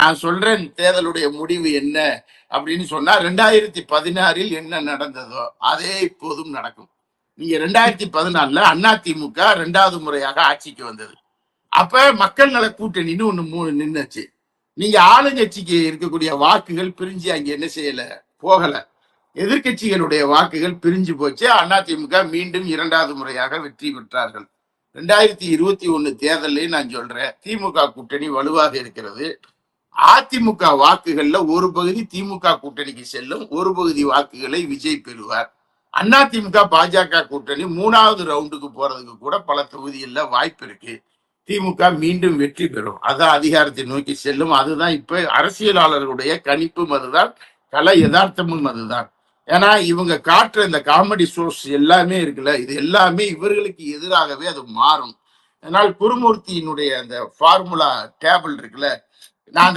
நான் சொல்றேன் தேர்தலுடைய முடிவு என்ன அப்படின்னு சொன்னா ரெண்டாயிரத்தி பதினாறில் என்ன நடந்ததோ அதே இப்போதும் நடக்கும். நீங்க ரெண்டாயிரத்தி பதினாலுல திமுக ரெண்டாவது முறையாக ஆட்சிக்கு வந்தது. அப்ப மக்கள் நல கூட்டணின்னு ஒண்ணு மூணு நின்னுச்சு. நீங்க ஆளுங்கட்சிக்கு இருக்கக்கூடிய வாக்குகள் பிரிஞ்சு அங்க என்ன செய்யல? போகல. எதிர்க்கட்சிகளுடைய வாக்குகள் பிரிஞ்சு போச்சு. அதிமுக மீண்டும் இரண்டாவது முறையாக வெற்றி பெற்றார்கள். ரெண்டாயிரத்தி இருபத்தி ஒண்ணு தேர்தலையும் நான் சொல்றேன் திமுக கூட்டணி வலுவாக இருக்கிறது. அதிமுக வாக்குகள்ல ஒரு பகுதி திமுக கூட்டணிக்கு செல்லும் ஒரு பகுதி வாக்குகளை விஜய் பெறுவார். அதிமுக பாஜக கூட்டணி மூணாவது ரவுண்டுக்கு போறதுக்கு கூட பல தொகுதிகளில் வாய்ப்பு இருக்கு. திமுக மீண்டும் வெற்றி பெறும். அதான் அதிகாரத்தை நோக்கி செல்லும். அதுதான் இப்ப அரசியலாளர்களுடைய கணிப்பும் அதுதான் கல யதார்த்தமும் அதுதான். ஏன்னா இவங்க காட்டுற இந்த காமெடி ஷோஸ் எல்லாமே இருக்குல்ல இது எல்லாமே இவர்களுக்கு எதிராகவே அது மாறும். அதனால் குருமூர்த்தியினுடைய அந்த ஃபார்முலா டேபிள் இருக்குல்ல நான்